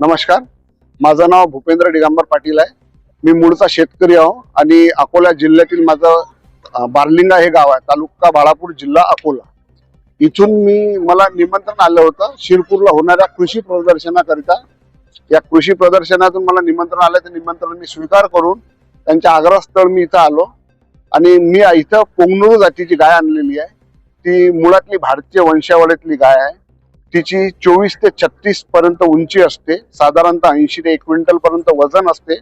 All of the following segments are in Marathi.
नमस्कार. माझं नाव भूपेंद्र दिगंबर पाटील आहे. मी मूळचा शेतकरी आहो आणि अकोला जिल्ह्यातील माझं बारलिंगा हे गाव आहे. तालुका बाळापूर जिल्हा अकोला. इथून मी मला निमंत्रण आलं होतं शिरपूरला होणाऱ्या कृषी प्रदर्शनाकरिता. या कृषी प्रदर्शनातून मला निमंत्रण आलं. ते निमंत्रण मी स्वीकार करून त्यांच्या आग्रहस्थळ मी इथं आलो. आणि मी इथं पोंगनूर जातीची गाय आणलेली आहे. ती मुळातली भारतीय वंशावळीतली गाय आहे. तिची चोवीस ते छत्तीस पर्यंत उंची असते. साधारणतः ऐंशी ते एक क्विंटल पर्यंत वजन असते.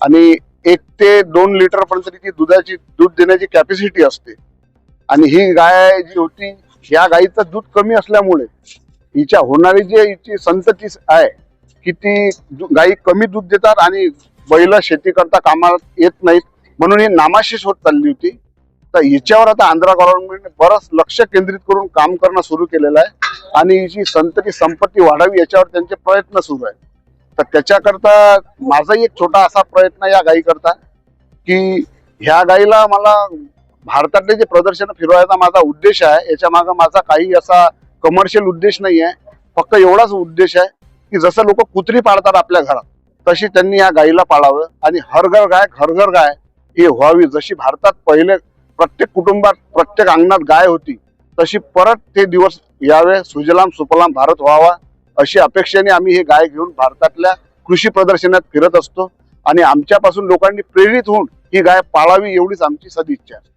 आणि एक ते दोन लिटर पर्यंत तिची दुधाची दूध देण्याची कॅपॅसिटी असते. आणि ही गाय जी होती ह्या गायीचं दूध कमी असल्यामुळे हिच्या होणारी जी हिची संतती आहे की ती दु- गाई कमी दूध देतात आणि बैल शेती करता कामात येत नाहीत. म्हणून ही नामाशीस होत चालली होती. तर हिच्यावर आता आंध्रा गव्हर्नमेंटने बरंच लक्ष केंद्रित करून काम करणं सुरू केलेलं आहे. आणि हिची संतती संपत्ती वाढावी याच्यावर त्यांचे प्रयत्न सुरू आहेत. तर त्याच्याकरता माझाही एक छोटा असा प्रयत्न या गायीकरता की ह्या गाईला मला भारतातले जे प्रदर्शन फिरवायचा माझा उद्देश आहे याच्या मागे माझा काही असा कमर्शियल उद्देश नाही आहे फक्त एवढाच उद्देश आहे की जसं लोक कुत्री पाळतात आपल्या घरात तशी त्यांनी या गाईला पाळावं. आणि हरघर गाय घरघर गाय ही व्हावी. जशी भारतात पहिले प्रत्येक कुटुंबात प्रत्येक अंगणात गाय होती तशी परत ते दिवस यावे सुजलाम सुफलाम भारत व्हावा अशी अपेक्षेने आम्ही हे गाय घेऊन भारतातल्या कृषी प्रदर्शनात फिरत असतो. आणि आमच्यापासून लोकांनी प्रेरित होऊन ही गाय पाळावी एवढीच आमची सदिच्छा आहे.